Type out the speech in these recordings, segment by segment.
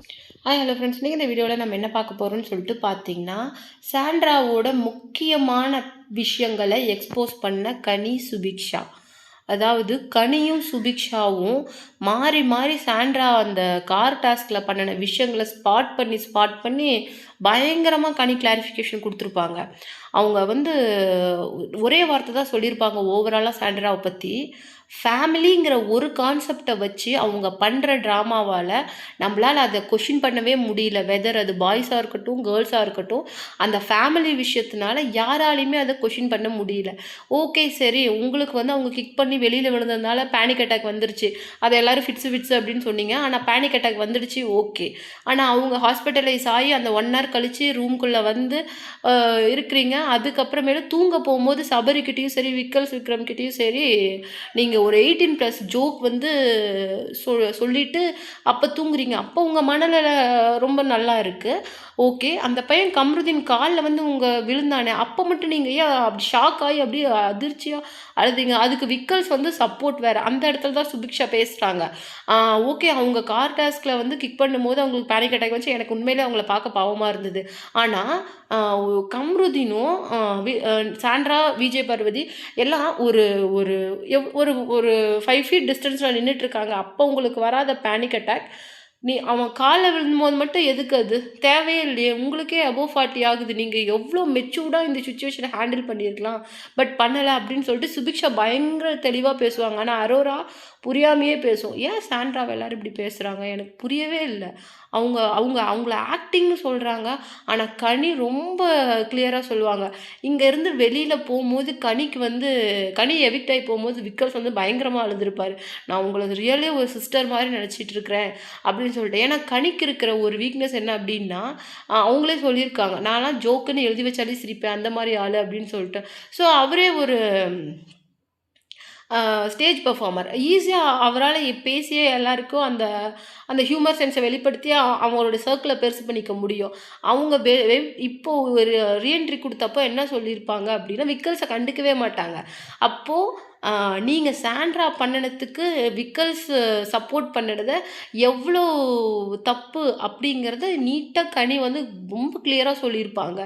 Hi hello friends நீங்கள் இந்த வீடியோவில் நம்ம என்ன பார்க்க போகிறோம்னு சொல்லிட்டு பார்த்தீங்கன்னா சாண்ட்ராவோட முக்கியமான விஷயங்களை எக்ஸ்போஸ் பண்ண கனி சுபிக்ஷா. அதாவது கனியும் சுபிக்ஷாவும் மாறி மாறி சாண்ட்ரா அந்த கார் டாஸ்கில் பண்ணின விஷயங்களை ஸ்பாட் பண்ணி ஸ்பாட் பண்ணி பயங்கரமாக கனி கிளாரிஃபிகேஷன் கொடுத்துருப்பாங்க. அவங்க வந்து ஒரே வார்த்தை தான் சொல்லியிருப்பாங்க ஓவராலாக சாண்ட்ராவை பற்றி ஃபேமிலிங்கிற ஒரு கான்செப்டை வச்சு அவங்க பண்ணுற ட்ராமாவால் நம்மளால் அதை கொஷின் பண்ணவே முடியல. வெதர் அது பாய்ஸாக இருக்கட்டும் கேர்ள்ஸாக இருக்கட்டும் அந்த ஃபேமிலி விஷயத்தினால யாராலையுமே அதை கொஷின் பண்ண முடியல. ஓகே சரி உங்களுக்கு வந்து அவங்க கிக் பண்ணி வெளியில் விழுந்ததுனால பேனிக் அட்டாக் வந்துருச்சு. அதை எல்லோரும் ஃபிட்ஸு ஃபிட்ஸு அப்படின்னு சொன்னீங்க. ஆனால் பேனிக் அட்டாக் வந்துடுச்சு ஓகே ஆனால் அவங்க ஹாஸ்பிட்டலைஸ் ஆகி அந்த ஒன் ஹவர் கழித்து ரூம்குள்ளே வந்து இருக்கிறீங்க. அதுக்கப்புறமேல தூங்க போகும்போது சபரிக்கிட்டேயும் சரி விக்கல்ஸ் விக்ரம்கிட்டேயும் சரி நீங்கள் ஒரு எயிட்டீன் ப்ளஸ் ஜோக் வந்து சொ சொல்லிவிட்டு அப்போ தூங்குறீங்க. அப்போ உங்கள் மனநில ரொம்ப நல்லா இருக்குது ஓகே அந்த பையன் கம்ருதீன் காலில் வந்து உங்கள் விழுந்தானே அப்போ மட்டும் நீங்கள் ஏன் அப்படி ஷாக் ஆகி அப்படியே அதிர்ச்சியாக அழுதிங்க? அதுக்கு விக்கல்ஸ் வந்து சப்போர்ட் வேறு. அந்த இடத்துல தான் சுபிக்ஷா பேசுகிறாங்க ஓகே அவங்க கார் டாஸ்கில் வந்து கிக் பண்ணும்போது அவங்களுக்கு பேனிக் அட்டாக் வச்சு எனக்கு உண்மையிலே அவங்கள பார்க்க பாவமாக இருந்தது. ஆனால் கம்ருதீனும் சாண்ட்ரா விஜய் பார்வதி எல்லாம் ஒரு ஒரு ஒரு ஒரு ஃபைவ் ஃபீட் டிஸ்டன்ஸில் நின்றுட்டுருக்காங்க அப்போ உங்களுக்கு வராத பேனிக் அட்டாக் நீ அவன் காலில் விழுந்தும்போது மட்டும் எதுக்கு அது? தேவையே இல்லையே. உங்களுக்கே அபோவ் ஃபார்ட்டி ஆகுது. நீங்கள் எவ்வளோ மெச்சூர்டாக இந்த சுச்சுவேஷனை ஹேண்டில் பண்ணியிருக்கலாம். பட் பண்ணலை அப்படின்னு சொல்லிட்டு சுபிக்ஷா பயங்கர தெளிவாக பேசுவாங்க. ஆனால் அரோரா புரியாமையே பேசும் ஏன் சாண்ட்ராவை எல்லோரும் இப்படி பேசுகிறாங்க எனக்கு புரியவே இல்லை. அவங்க அவங்க அவங்கள ஆக்டிங்னு சொல்கிறாங்க ஆனால் கனி ரொம்ப கிளியராக சொல்லுவாங்க. இங்கேருந்து வெளியில் போகும்போது கனிக்கு வந்து கனி எவிக்ட் ஆகி போகும்போது விக்கல்ஸ் வந்து பயங்கரமாக அழுந்திருப்பார் நான் உங்களது ரியலே ஒரு சிஸ்டர் மாதிரி நினச்சிட்டு இருக்கிறேன். அப்படின்னு சொல்லிட்டு. ஏன்னா கனிக்கு இருக்கிற ஒரு வீக்னஸ் என்ன அப்படின்னா அவங்களே சொல்லியிருக்காங்க. நான்லாம் ஜோக்குன்னு எழுதி வச்சாலே சிரிப்பேன். அந்த மாதிரி ஆள். அப்படின்னு சொல்லிட்டு. ஸோ அவரே ஒரு ஸ்டேஜ் பெர்ஃபார்மர் ஈஸியாக அவரால் பேசியே எல்லாருக்கும் அந்த அந்த ஹியூமர் சென்ஸை வெளிப்படுத்தி அவங்களோட சர்க்கிளை பெருசு பண்ணிக்க முடியும். அவங்க வெ இப்போது ஒரு ரீஎன்ட்ரி கொடுத்தப்போ என்ன சொல்லியிருப்பாங்க அப்படின்னா விக்கல்ஸை கண்டுக்கவே மாட்டாங்க. அப்போது நீங்கள் சாண்ட்ரா பண்ணினத்துக்கு விக்கல்ஸ் சப்போர்ட் பண்ணினத எவ்வளோ தப்பு அப்படிங்கிறத நீட்டாக கனி வந்து ரொம்ப கிளியராக சொல்லியிருப்பாங்க.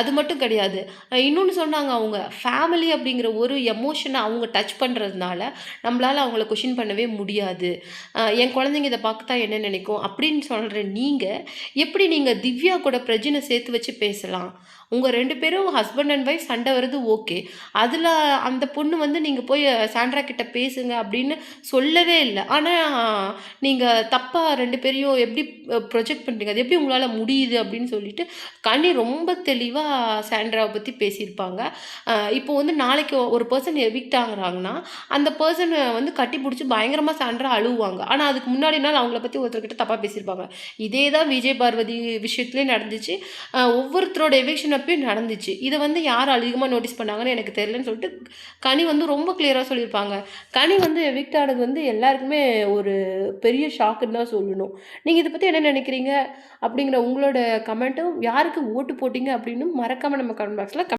அது மட்டும் கிடையாது. இன்னொன்று சொன்னாங்க அவங்க ஃபேமிலி அப்படிங்கிற ஒரு எமோஷனை அவங்க டச் பண்ணுறதுனால நம்மளால் அவங்கள கொஷின் பண்ணவே முடியாது. என் குழந்தைங்க இதை பார்க்க தான் என்ன நினைக்கும்? அப்படின்னு சொல்கிற நீங்கள் எப்படி நீங்கள் திவ்யா கூட பிரஜினை சேர்த்து வச்சு பேசலாம்? உங்கள் ரெண்டு பேரும் ஹஸ்பண்ட் அண்ட் ஒய்ஃப் சண்டை வருது ஓகே அதில் அந்த பொண்ணு வந்து நீங்கள் போய் சாண்ட்ரா கிட்ட பேசுங்க அப்படின்னு சொல்லவே இல்லை. ஆனால் நீங்கள் தப்பாக ரெண்டு பேரையும் எப்படி ப்ரொஜெக்ட் பண்ணுறீங்க அது எப்படி உங்களால் முடியுது அப்படின்னு சொல்லிட்டு கனி ரொம்ப தெளிவாக சாண்ட்ராவை பற்றி பேசியிருப்பாங்க. இப்போ வந்து நாளைக்கு ஒரு பர்சன் எவிக்ட் ஆகுறாங்கன்னா அந்த பர்சனை வந்து கட்டி பிடிச்சி பயங்கரமாக சாண்ட்ரா அழுவாங்க ஆனால் அதுக்கு முன்னாடி நாள் அவங்கள பற்றி ஒருத்தர்கிட்ட தப்பாக பேசியிருப்பாங்க. இதே தான் விஜய் பார்வதி விஷயத்துலேயும் நடந்துச்சு. ஒவ்வொருத்தரோட எவிக்ஷன் அப்பயும் நடந்துச்சு. இதை வந்து யார் அதிகமாக நோட்டீஸ் பண்ணாங்கன்னு எனக்கு தெரியலன்னு சொல்லிட்டு கனி வந்து ரொம்ப கிளியராக சொல்லியிருப்பாங்க. கனி வந்து எவிக்ட் ஆனது வந்து எல்லாருக்குமே ஒரு பெரிய ஷாக்குன்னு தான் சொல்லணும். நீங்கள் இதை பற்றி என்ன நினைக்கிறீங்க? அப்படிங்கிற உங்களோட கமெண்ட்டும் யாருக்கு ஓட்டு போட்டிங்க அப்படின்னு மறக்காமல் நம்ம கமெண்ட் பாக்ஸில்